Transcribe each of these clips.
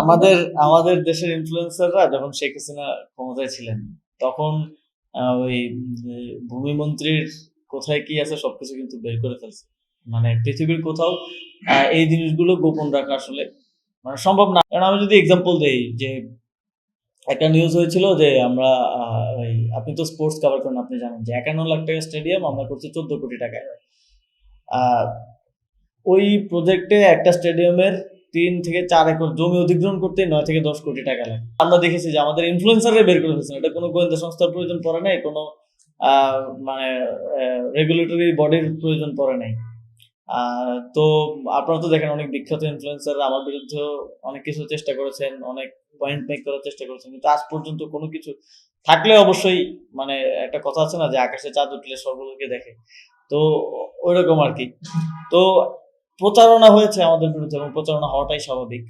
আমাদের আমাদের দেশের ইনফ্লুয়েন্সাররা যখন শেখ হাসিনা ক্ষমতায় ছিলেন তখন ওই উম, ভূমি মন্ত্রীর কোথায় কি আছে সবকিছু কিন্তু বের করে ফেলছে। মানে পৃথিবীর কোথাও এই জিনিসগুলো গোপন রাখা আসলে মানে সম্ভব না। কারণ আমি যদি এক্সাম্পল দেই যে একটা নিউজ হয়েছিল যে আমরা ওই আপনি তো স্পোর্টস কভার করেন আপনি জানেন যে একান্ন লাখ টাকা স্টেডিয়াম আমরা করছি চোদ্দ কোটি টাকায়। আহ, ওই প্রজেক্টে একটা স্টেডিয়ামের তিন থেকে চার একর জমি অধিগ্রহণ করতে নয় থেকে দশ কোটি টাকা লাগে। আমরা দেখেছি যে আমাদের ইনফ্লুয়েন্সারে বের করে ফেলছেন এটা কোনো গোয়েন্দা সংস্থার প্রয়োজন পড়ে নাই? কোনো মানে রেগুলেটরি বডির প্রয়োজন পড়ে নাই? তো আপনারা তো দেখেন অনেক বিখ্যাত ইনফ্লুয়েন্সার আমার বিরুদ্ধেও অনেক কিছু চেষ্টা করেছেন, অনেক পয়েন্ট মেক করার চেষ্টা করেছেন। কিন্তু আজ পর্যন্ত কোনো কিছু থাকলে অবশ্যই মানে একটা কথা আছে না যে আকাশে চাঁদ উঠলে সর্বলোকে দেখে। তো ওইরকম আর কি। তো প্রচারণা হয়েছে আমাদের বিরুদ্ধে এবং প্রচারণা হওয়াটাই স্বাভাবিক।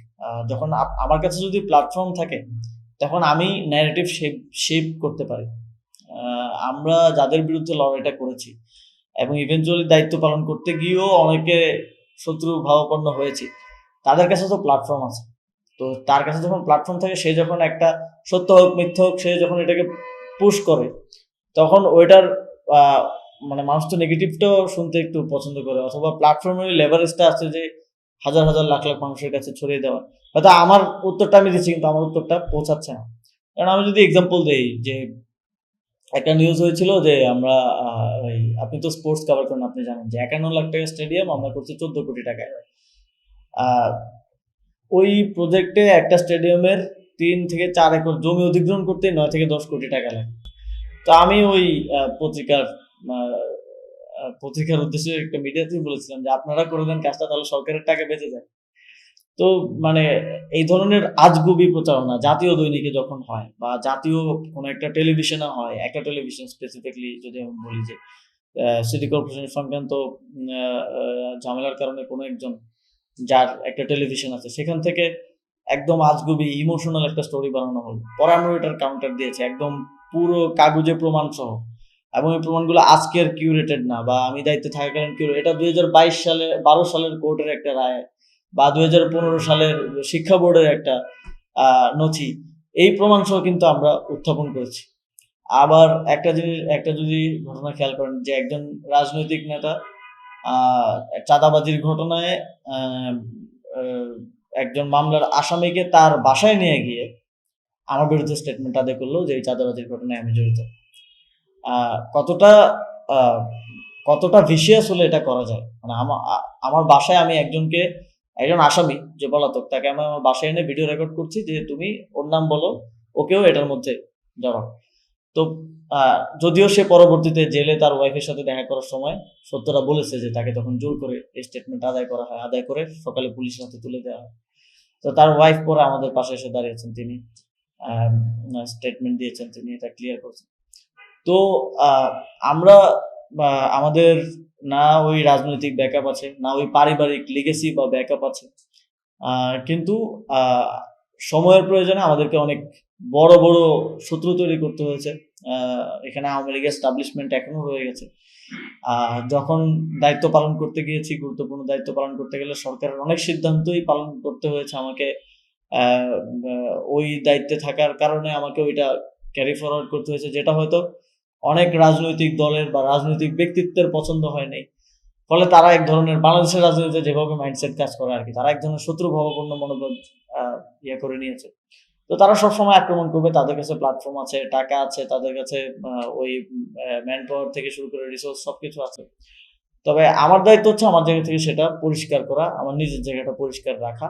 যখন আমার কাছে যদি প্ল্যাটফর্ম থাকে, তখন আমি ন্যারেটিভ শেপ শেপ করতে পারি। আমরা যাদের বিরুদ্ধে লড়াইটা করেছি এবং ইভেনচুয়ালি দায়িত্ব পালন করতে গিয়েও অনেকে শত্রু ভাবাপন্ন হয়েছি, তাদের কাছে তো প্ল্যাটফর্ম আছে। তো তার কাছে যখন প্ল্যাটফর্ম থাকে, সে যখন একটা সত্য হোক, মিথ্যা হোক, সে যখন এটাকে পুশ করে, তখন ওইটার মানে মানুষ তো নেগেটিভটাও শুনতে একটু পছন্দ করে, অথবা প্ল্যাটফর্মের লেভারেজটা আছে যে হাজার হাজার লাখ লাখ মানুষের কাছে ছড়িয়ে দেওয়া। হয়তো আমার উত্তরটা আমি দিচ্ছি, কিন্তু আমার উত্তরটা পৌঁছাচ্ছে না। কারণ আমি যদি এক্সাম্পল দেই যে একটা নিউজ হয়েছিল যে আমরা ওই আপনি তো স্পোর্টস কভার করেন, আপনি জানেন যে একান্ন লাখ টাকা স্টেডিয়াম আমরা করছি চোদ্দ কোটি টাকায়। ওই প্রজেক্টে একটা স্টেডিয়ামের তিন থেকে চার একর জমি অধিগ্রহণ করতে নয় থেকে দশ কোটি টাকা লাগে। তো আমি ওই পত্রিকার পত্রিকার উদ্দেশ্যে একটা মিডিয়াতেই বলেছিলাম যে, আপনারা করে দেন কাজটা, তাহলে সরকারের টাকা বেঁচে যায়। তো মানে এই ধরনের আজগুবি প্রচারণা জাতীয় দৈনিকে যখন হয় বা জাতীয় কোনো একটা টেলিভিশনে হয়, একটা টেলিভিশন স্পেসিফিকলি যদি আমি বলি যে সিটি কর্পোরেশন সংক্রান্ত ঝামেলার কারণে কোনো একজন যার একটা টেলিভিশন আছে, সেখান থেকে একদম আজগুবি ইমোশনাল একটা স্টোরি বানানো হলো। পরে কাউন্টার দিয়েছি, একদম পুরো কাগজে প্রমাণ সহ এবং এই প্রমাণগুলো আজকের কিউরেটেড না বা আমি দায়িত্বে থাকাকালীন কিউরেট এটা দুই হাজার বাইশ সালে বারো সালের কোর্টের একটা রায় বা দুই হাজার পনেরো সালের শিক্ষা বোর্ডের একটা নথি। এই প্রমাণ সহ কিন্তু আমরা উত্থাপন করেছি। আবার একটা জিনিস, একটা যদি ঘটনা খেয়াল করেন যে একজন রাজনৈতিক নেতা চাঁদাবাজির ঘটনায় একজন মামলার আসামিকে তার বাসায় নিয়ে গিয়ে আমার বিরুদ্ধে স্টেটমেন্ট আদায় করল যে এই চাঁদাবাজির ঘটনায় আমি জড়িত। কতটা কতটা ভিসিয়াস হলে এটা করা যায়? মানে আমার বাসায় আমি একজনকে, একজন আসামি, যে পলাতক তাকে আমি আমার বাসায় এনে ভিডিও রেকর্ড করছি যে তুমি ওর নাম বলো, ওকেও এটার মধ্যে জড়াও। তো যদিও সে পরবর্তীতে জেলে তার ওয়াইফের সাথে দেখা করার সময় সত্যরা বলেছে যে তাকে তখন জোর করে স্টেটমেন্ট আদায় করা হয়, আদায় করে সকালে পুলিশের হাতে তুলে দেওয়া হয়। তো তার ওয়াইফ পরে আমাদের পাশে এসে দাঁড়িয়েছেন তিনি স্টেটমেন্ট দিয়েছেন তিনি, এটা ক্লিয়ার করছেন। তো আমরা আমাদের না ওই রাজনৈতিক ব্যাকআপ আছে, না ওই পারিবারিক লিগেসি বা ব্যাকআপ আছে। কিন্তু সময়ের প্রয়োজনে আমাদেরকে অনেক বড় বড় শত্রু তৈরি করতে হয়েছে। এখানে আওয়ামী লীগের এস্টাবলিশমেন্ট এখনও রয়ে গেছে। যখন দায়িত্ব পালন করতে গিয়েছি, গুরুত্বপূর্ণ দায়িত্ব পালন করতে গেলে সরকারের অনেক সিদ্ধান্তই পালন করতে হয়েছে আমাকে। ওই দায়িত্বে থাকার কারণে আমাকে ওইটা ক্যারি ফরওয়ার্ড করতে হয়েছে, যেটা হয়তো অনেক রাজনৈতিক দলের বা রাজনৈতিক ব্যক্তিত্বের পছন্দ হয় নাই। ফলে তারা এক ধরনের বাংলাদেশের রাজনীতিতে যেভাবে মাইন্ডসেট কাজ করে আর কি, তারা এক ধরনের শত্রু ভাবাপন্ন মনোভাব ইয়ে করে নিয়েছে। তো তারা সবসময় আক্রমণ করবে, তাদের কাছে প্ল্যাটফর্ম আছে, টাকা আছে, তাদের কাছে ওই ম্যান পাওয়ার থেকে শুরু করে রিসোর্স সবকিছু আছে। তবে আমার দায়িত্ব হচ্ছে আমার জায়গা থেকে সেটা পরিষ্কার করা, আমার নিজের জায়গাটা পরিষ্কার রাখা।